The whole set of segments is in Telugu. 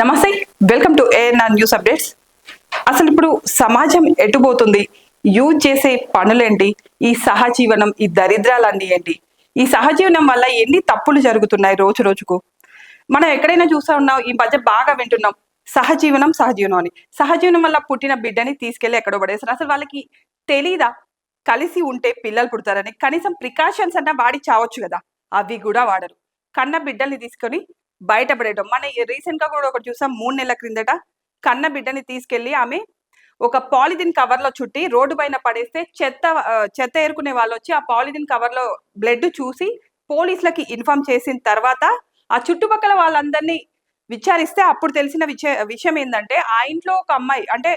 నమస్తే welcome to ANR news updates అసలు ఇప్పుడు సమాజం ఎటుపోతుంది? యూజ్ చేసే పనులేంటి? ఈ సహజీవనం ఈ దరిద్రాలన్నీ ఏంటి? ఈ సహజీవనం వల్ల ఎన్ని తప్పులు జరుగుతున్నాయి రోజు రోజుకు? మనం ఎక్కడైనా చూస్తా ఉన్నాం ఈ మధ్య బాగా వింటున్నాం. సహజీవనం సహజీవనం అని. సహజీవనం వల్ల పుట్టిన బిడ్డని తీసుకెళ్ళి ఎక్కడో పడేస్తారు. అసలు వాళ్ళకి తెలీదా? కలిసి ఉంటే పిల్లలు పుడతారని. కనీసం ప్రికాషన్స్ అన్నా వాడి చావచ్చు కదా. అవి కూడా వాడరు. కన్న బిడ్డల్ని తీసుకొని బయటపడేయటం మన రీసెంట్గా కూడా ఒకటి చూసాం మూడు నెలల క్రిందట. కన్న బిడ్డని తీసుకెళ్ళి ఆమె ఒక పాలిథిన్ కవర్లో చుట్టి రోడ్డు పైన పడేస్తే చెత్త చెత్త ఏరుకునే వాళ్ళు వచ్చి ఆ పాలిథిన్ కవర్లో బ్లడ్ చూసి పోలీసులకి ఇన్ఫార్మ్ చేసిన తర్వాత ఆ చుట్టుపక్కల వాళ్ళందరినీ విచారిస్తే అప్పుడు తెలిసిన విషయం ఏంటంటే ఆ ఇంట్లో ఒక అమ్మాయి అంటే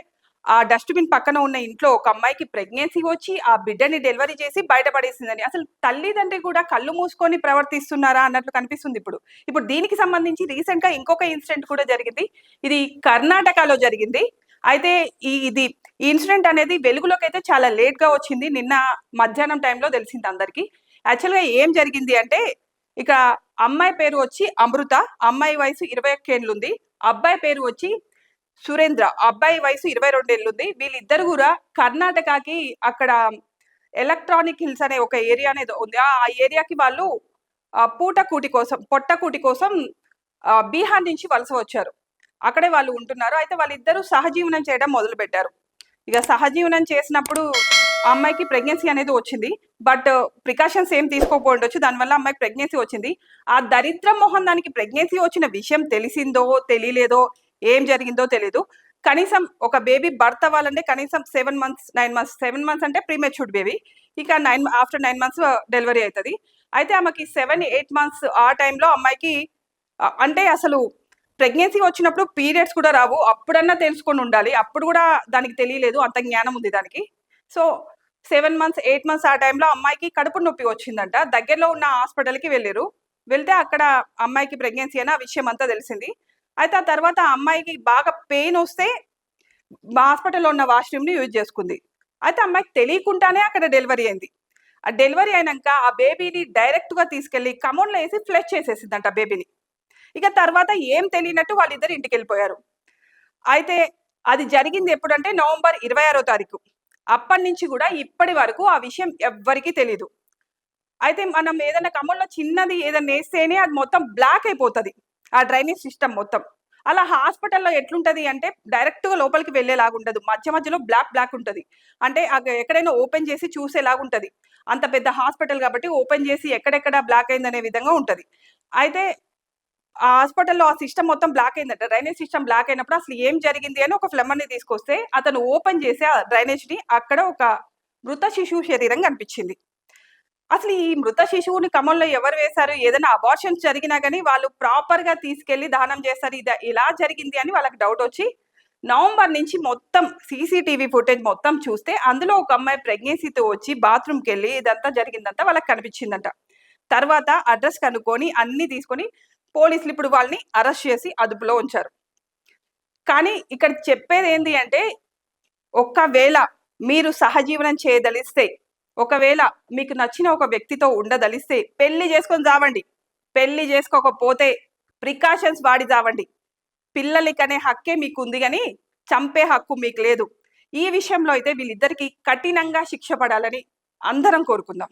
ఆ డస్ట్బిన్ పక్కన ఉన్న ఇంట్లో ఒక అమ్మాయికి ప్రెగ్నెన్సీ వచ్చి ఆ బిడ్డని డెలివరీ చేసి బయటపడేసిందని. అసలు తల్లిదండ్రి కూడా కళ్ళు మూసుకొని ప్రవర్తిస్తున్నారా అన్నట్లు కనిపిస్తుంది ఇప్పుడు. ఇప్పుడు దీనికి సంబంధించి రీసెంట్గా ఇంకొక ఇన్సిడెంట్ కూడా జరిగింది. ఇది కర్ణాటకలో జరిగింది. అయితే ఈ ఇది ఈ ఇన్సిడెంట్ అనేది వెలుగులోకి అయితే చాలా లేట్గా వచ్చింది. నిన్న మధ్యాహ్నం టైంలో తెలిసింది అందరికి. యాక్చువల్గా ఏం జరిగింది అంటే ఇక అమ్మాయి పేరు వచ్చి అమృత. అమ్మాయి వయసు ఇరవై ఒక్క ఏళ్ళు ఉంది. అబ్బాయి పేరు వచ్చి సురేంద్ర అబ్బాయి వయసు ఇరవై రెండు ఏళ్ళు ఉంది వీళ్ళిద్దరు కూడా కర్ణాటకకి అక్కడ ఎలక్ట్రానిక్ హిల్స్ అనే ఒక ఏరియా అనేది ఉంది. ఆ ఏరియాకి వాళ్ళు పూటకూటి పూట కూటి కోసం పొట్టకూటి కోసం బీహార్ నుంచి వలస వచ్చారు. అక్కడే వాళ్ళు ఉంటున్నారు. అయితే వాళ్ళిద్దరూ సహజీవనం చేయడం మొదలు పెట్టారు ఇక సహజీవనం చేసినప్పుడు అమ్మాయికి ప్రెగ్నెన్సీ అనేది వచ్చింది. బట్ ప్రికాషన్స్ ఏం తీసుకోకపోవచ్చు దానివల్ల అమ్మాయికి ప్రెగ్నెన్సీ వచ్చింది. ఆ దరిద్రం మొహం దానికి ప్రెగ్నెన్సీ వచ్చిన విషయం తెలిసిందో తెలియలేదో ఏం జరిగిందో తెలియదు కనీసం ఒక బేబీ బర్త్ అవ్వాలంటే కనీసం seven months nine months seven months అంటే ప్రీమెచ్యూర్డ్ బేబీ. ఇక nine after nine months delivery అవుతుంది అయితే ఆమెకి సెవెన్ ఎయిట్ మంత్స్ ఆ టైంలో అమ్మాయికి అంటే అసలు ప్రెగ్నెన్సీ వచ్చినప్పుడు పీరియడ్స్ కూడా రావు. అప్పుడన్నా తెలుసుకొని ఉండాలి. అప్పుడు కూడా దానికి తెలియలేదు. అంత జ్ఞానం ఉంది దానికి. So seven months eight months ఆ టైంలో అమ్మాయికి కడుపు నొప్పి వచ్చిందంట. దగ్గరలో ఉన్న హాస్పిటల్కి వెళ్ళారు. వెళ్తే అక్కడ అమ్మాయికి ప్రెగ్నెన్సీ అని ఆ విషయం అంతా తెలిసింది. అయితే ఆ తర్వాత ఆ అమ్మాయికి బాగా పెయిన్ వస్తే హాస్పిటల్లో ఉన్న వాష్రూమ్ని యూజ్ చేసుకుంది. అయితే అమ్మాయికి తెలియకుండానే అక్కడ డెలివరీ అయింది. ఆ డెలివరీ అయినాక ఆ బేబీని డైరెక్ట్గా తీసుకెళ్ళి కమోన్లో వేసి ఫ్లెష్ చేసేసిందంట బేబీని ఇక తర్వాత ఏం తెలియనట్టు వాళ్ళిద్దరు ఇంటికి వెళ్ళిపోయారు. అయితే అది జరిగింది ఎప్పుడంటే నవంబర్ ఇరవై ఆరో తారీఖు. అప్పటి నుంచి కూడా ఇప్పటి వరకు ఆ విషయం ఎవ్వరికీ తెలియదు అయితే మనం ఏదైనా కమ్మల్లో చిన్నది ఏదైనా వేస్తేనే అది మొత్తం బ్లాక్ అయిపోతుంది. ఆ డ్రైనేజ్ సిస్టమ్ మొత్తం. అలా హాస్పిటల్లో ఎట్లుంటది అంటే డైరెక్ట్గా లోపలికి వెళ్ళేలాగా ఉండదు మధ్య మధ్యలో బ్లాక్ బ్లాక్ ఉంటుంది. అంటే ఎక్కడైనా ఓపెన్ చేసి చూసేలాగా ఉంటుంది అంత పెద్ద హాస్పిటల్ కాబట్టి ఓపెన్ చేసి ఎక్కడెక్కడ బ్లాక్ అయిందనే విధంగా ఉంటుంది. అయితే ఆ హాస్పిటల్లో ఆ సిస్టమ్ మొత్తం బ్లాక్ అయిందట. డ్రైనేజ్ సిస్టమ్ బ్లాక్ అయినప్పుడు అసలు ఏం జరిగింది అని ఒక ఫ్లెమర్ని తీసుకొస్తే అతను ఓపెన్ చేసి ఆ డ్రైనేజ్ని అక్కడ ఒక మృత శిశువు శరీరం కనిపించింది. అసలు ఈ మృత శిశువుని కమంలో ఎవరు వేశారు? ఏదైనా అబార్షన్స్ జరిగినా కానీ వాళ్ళు ప్రాపర్గా తీసుకెళ్ళి దానం చేస్తారు. ఇది ఇలా జరిగింది అని వాళ్ళకి డౌట్ వచ్చి నవంబర్ నుంచి మొత్తం సీసీటీవీ ఫుటేజ్ మొత్తం చూస్తే అందులో ఒక అమ్మాయి ప్రెగ్నెన్సీతో వచ్చి బాత్రూమ్కి వెళ్ళి ఇదంతా జరిగిందంతా వాళ్ళకి కనిపించిందంట. తర్వాత అడ్రస్ కనుక్కొని అన్ని తీసుకొని పోలీసులు ఇప్పుడు వాళ్ళని అరెస్ట్ చేసి అదుపులో ఉంచారు. కానీ ఇక్కడ చెప్పేది ఏంటి అంటే ఒక్కవేళ మీరు సహజీవనం చేయదలిస్తే ఒకవేళ మీకు నచ్చిన ఒక వ్యక్తితో ఉండదలిస్తే పెళ్ళి చేసుకొని చావండి పెళ్ళి చేసుకోకపోతే ప్రికాషన్స్ వాడి చావండి పిల్లలకనే హక్కే మీకు ఉంది కానీ చంపే హక్కు మీకు లేదు. ఈ విషయంలో అయితే వీళ్ళిద్దరికీ కఠినంగా శిక్ష పడాలని అందరం కోరుకుందాం.